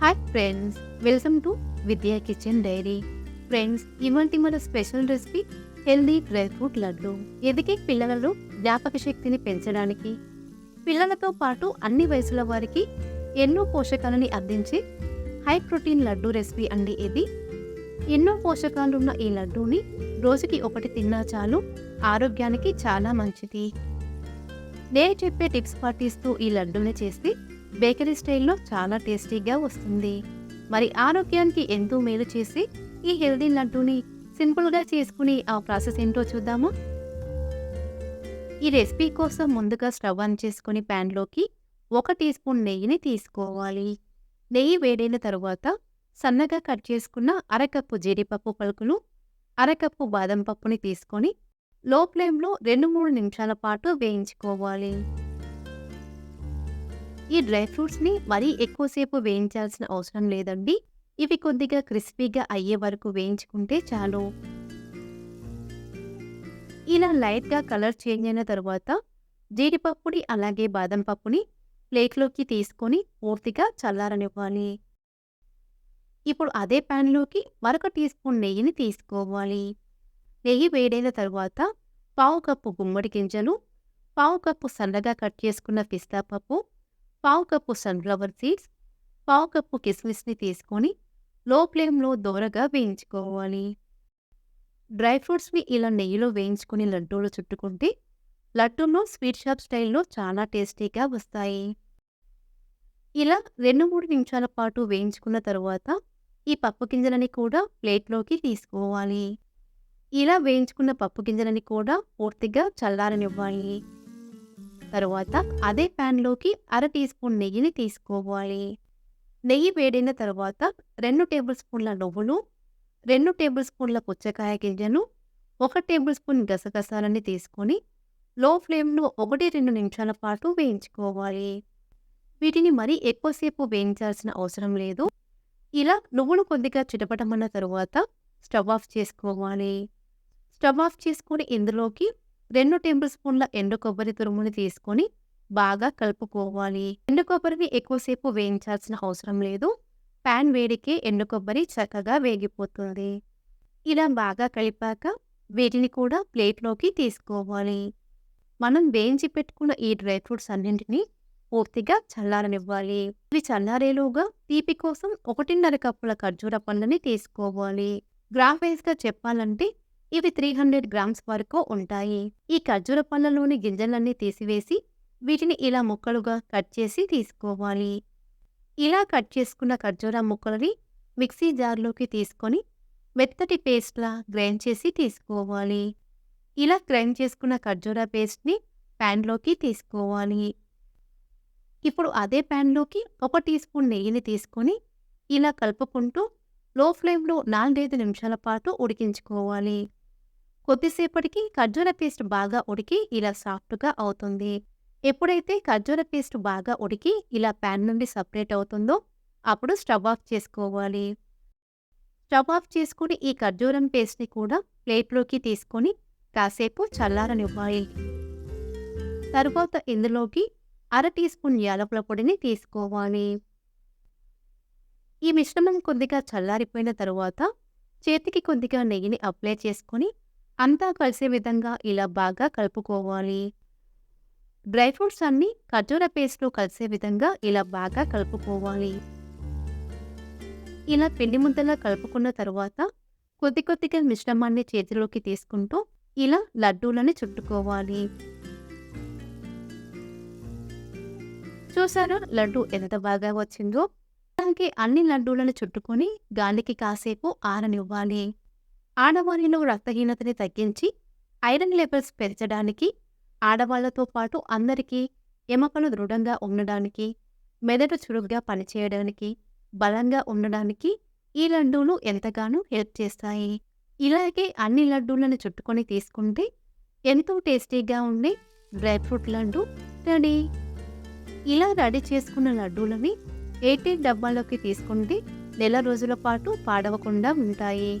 Hi friends welcome to Vidya kitchen diary friends ఇవాంటి మన special recipe healthy dry fruit laddu ఎదిగే పిల్లలలో జ్ఞాపక శక్తిని పెంచడానికి పిల్లలతో పాటు అన్ని వయసుల వారికి ఎన్నో పోషకాలని అందించే హై ప్రోటీన్ లడ్డు రెసిపీ అండి ఇది. ఎన్నో పోషకాలున్న ఈ లడ్డూని రోజుకి ఒకటి తిన్నా చాలు ఆరోగ్యానికి చాలా మంచిది. నేను చెప్పే టిప్స్ పాటిస్తూ ఈ లడ్డూని చేస్తే బేకరీ స్టైల్లో చాలా టేస్టీగా వస్తుంది. మరి ఆరోగ్యానికి ఎంతో మేలు చేసి ఈ హెల్దీ లడ్డూని సింపుల్గా చేసుకుని ఆ ప్రాసెస్ ఏంటో చూద్దామా. ఈ రెసిపీ కోసం ముందుగా స్టవ్ ఆన్ చేసుకుని ప్యాన్లోకి ఒక టీ స్పూన్ నెయ్యిని తీసుకోవాలి. నెయ్యి వేడైన తరువాత సన్నగా కట్ చేసుకున్న అరకప్పు జీడిపప్పు పలుకులు అరకప్పు బాదం పప్పుని తీసుకొని లో ఫ్లేమ్లో రెండు మూడు నిమిషాల పాటు వేయించుకోవాలి. ఈ డ్రై ఫ్రూట్స్ని మరీ ఎక్కువసేపు వేయించాల్సిన అవసరం లేదండి. ఇవి కొద్దిగా క్రిస్పీగా అయ్యే వరకు వేయించుకుంటే చాలు. ఇలా లైట్గా కలర్ చేంజ్ అయిన తర్వాత జీడిపప్పుని అలాగే బాదం పప్పుని ప్లేట్లోకి తీసుకొని పూర్తిగా చల్లారనివ్వాలి. ఇప్పుడు అదే ప్యాన్లోకి మరొక టీ స్పూన్ నెయ్యిని తీసుకోవాలి. నెయ్యి వేడైన తర్వాత పావు కప్పు గుమ్మడి గింజలు పావు కప్పు సన్నగా కట్ చేసుకున్న పిస్తా పప్పు పావు కప్పు సన్ఫ్లవర్ సీడ్స్ పావు కప్పు కిస్మిస్ని తీసుకొని లో ఫ్లేమ్లో దోరగా వేయించుకోవాలి. డ్రై ఫ్రూట్స్ని ఇలా నెయ్యిలో వేయించుకుని లడ్డూలు చుట్టుకుంటే లడ్డూలో స్వీట్ షాప్ స్టైల్లో చాలా టేస్టీగా వస్తాయి. ఇలా రెండు మూడు నిమిషాల పాటు వేయించుకున్న తరువాత ఈ పప్పు గింజలని కూడా ప్లేట్లోకి తీసుకోవాలి. ఇలా వేయించుకున్న పప్పు గింజలని కూడా పూర్తిగా చల్లారనివ్వాలి. తరువాత అదే ప్యాన్లోకి అర టీ స్పూన్ నెయ్యిని తీసుకోవాలి. నెయ్యి వేడైన తర్వాత రెండు టేబుల్ స్పూన్ల నువ్వులు రెండు టేబుల్ స్పూన్ల పుచ్చకాయ గింజలు ఒక టేబుల్ స్పూన్ గసగసాలని తీసుకొని లో ఫ్లేమ్లో ఒకటి రెండు నిమిషాల పాటు వేయించుకోవాలి. వీటిని మరీ ఎక్కువసేపు వేయించాల్సిన అవసరం లేదు. ఇలా నువ్వులు కొద్దిగా చిటపటమన్న తరువాత స్టవ్ ఆఫ్ చేసుకోవాలి. స్టవ్ ఆఫ్ చేసుకొని ఇందులోకి రెండు టేబుల్ స్పూన్ల ఎండు కొబ్బరి తురుముని తీసుకొని బాగా కలుపుకోవాలి. ఎండు కొబ్బరిని ఎక్కువసేపు వేయించాల్సిన అవసరం లేదు. ప్యాన్ వేడికి ఎండు కొబ్బరి చక్కగా వేగిపోతుంది. ఇలా బాగా కలిపాక వీటిని కూడా ప్లేట్లోకి తీసుకోవాలి. మనం వేయించి పెట్టుకున్న ఈ డ్రై ఫ్రూట్స్ అన్నింటినీ పూర్తిగా చల్లారనివ్వాలి. ఇవి చల్లారేలోగా తీపి కోసం ఒకటిన్నర కప్పుల ఖర్జూర పండ్లని తీసుకోవాలి. గ్రాఫ్ వైజ్గా చెప్పాలంటే ఇవి త్రీ హండ్రెడ్ గ్రామ్స్ వరకు ఉంటాయి. ఈ ఖర్జూర పళ్ళలోని గింజలన్నీ తీసివేసి వీటిని ఇలా ముక్కలుగా కట్ చేసి తీసుకోవాలి. ఇలా కట్ చేసుకున్న ఖర్జూర ముక్కలని మిక్సీ జార్లోకి తీసుకొని మెత్తటి పేస్ట్లా గ్రైండ్ చేసి తీసుకోవాలి. ఇలా గ్రైండ్ చేసుకున్న ఖర్జూర పేస్ట్ని ప్యాన్లోకి తీసుకోవాలి. ఇప్పుడు అదే ప్యాన్లోకి ఒక టీ స్పూన్ నెయ్యిని తీసుకొని ఇలా కలుపుకుంటూ లో ఫ్లేమ్లో నాలుగైదు నిమిషాల పాటు ఉడికించుకోవాలి. కొద్దిసేపటికి ఖర్జూర పేస్ట్ బాగా ఉడికి ఇలా సాఫ్ట్గా అవుతుంది. ఎప్పుడైతే ఖర్జూర పేస్ట్ బాగా ఉడికి ఇలా ప్యాన్ నుండి సపరేట్ అవుతుందో అప్పుడు స్టవ్ ఆఫ్ చేసుకోవాలి. స్టవ్ ఆఫ్ చేసుకుని ఈ ఖర్జూరం పేస్ట్ని కూడా ప్లేట్లోకి తీసుకొని కాసేపు చల్లారనివ్వాలి. తరువాత ఇందులోకి అర టీ స్పూన్ యాలకుల పొడిని తీసుకోవాలి. ఈ మిశ్రమం కొద్దిగా చల్లారిపోయిన తరువాత చేతికి కొద్దిగా నెయ్యిని అప్లై చేసుకొని అంతా కలిసే విధంగా ఇలా బాగా కలుపుకోవాలి. డ్రై ఫ్రూట్స్ అన్నీ ఖర్జూర పేస్ట్లో కలిసే విధంగా ఇలా బాగా కలుపుకోవాలి. ఇలా పిండి ముద్దలా కలుపుకున్న తర్వాత కొద్ది కొద్దిగా మిశ్రమాన్ని చేతిలోకి తీసుకుంటూ ఇలా లడ్డూలని చుట్టుకోవాలి. చూసారా లడ్డు ఎంత బాగా వచ్చిందో? అలాగే అన్ని లడ్డూలను చుట్టుకొని గాలికి కాసేపు ఆరనివ్వాలి. ఆడవారిలో రక్తహీనతని తగ్గించి ఐరన్ లెవెల్స్ పెంచడానికి ఆడవాళ్ళతో పాటు అందరికీ ఎముకలు దృఢంగా ఉండడానికి మెదడు చురుగ్గా పనిచేయడానికి బలంగా ఉండడానికి ఈ లడ్డూలు ఎంతగానో హెల్ప్ చేస్తాయి. ఇలాగే అన్ని లడ్డూలను చుట్టుకొని తీసుకుంటే ఎంతో టేస్టీగా ఉండే డ్రై ఫ్రూట్ లడ్డు రెడీ. ఇలా రెడీ చేసుకున్న లడ్డూలని ఎయిటీ డబ్బాలోకి తీసుకుంటే నెల రోజుల పాటు పాడవకుండా ఉంటాయి.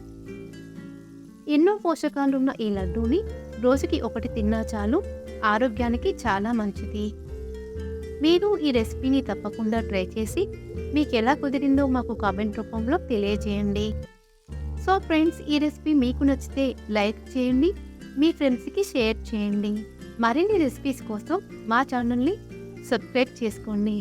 ఎన్నో పోషకాలున్న ఈ లడ్డూని రోజుకి ఒకటి తిన్నా చాలు. ఆరోగ్యానికి చాలా మంచిది. మీరు ఈ రెసిపీని తప్పకుండా ట్రై చేసి మీకు ఎలా కుదిరిందో మాకు కామెంట్ రూపంలో తెలియజేయండి. సో ఫ్రెండ్స్ ఈ రెసిపీ మీకు నచ్చితే లైక్ చేయండి మీ ఫ్రెండ్స్కి షేర్ చేయండి. మరిన్ని రెసిపీస్ కోసం మా ఛానల్ని సబ్స్క్రైబ్ చేసుకోండి.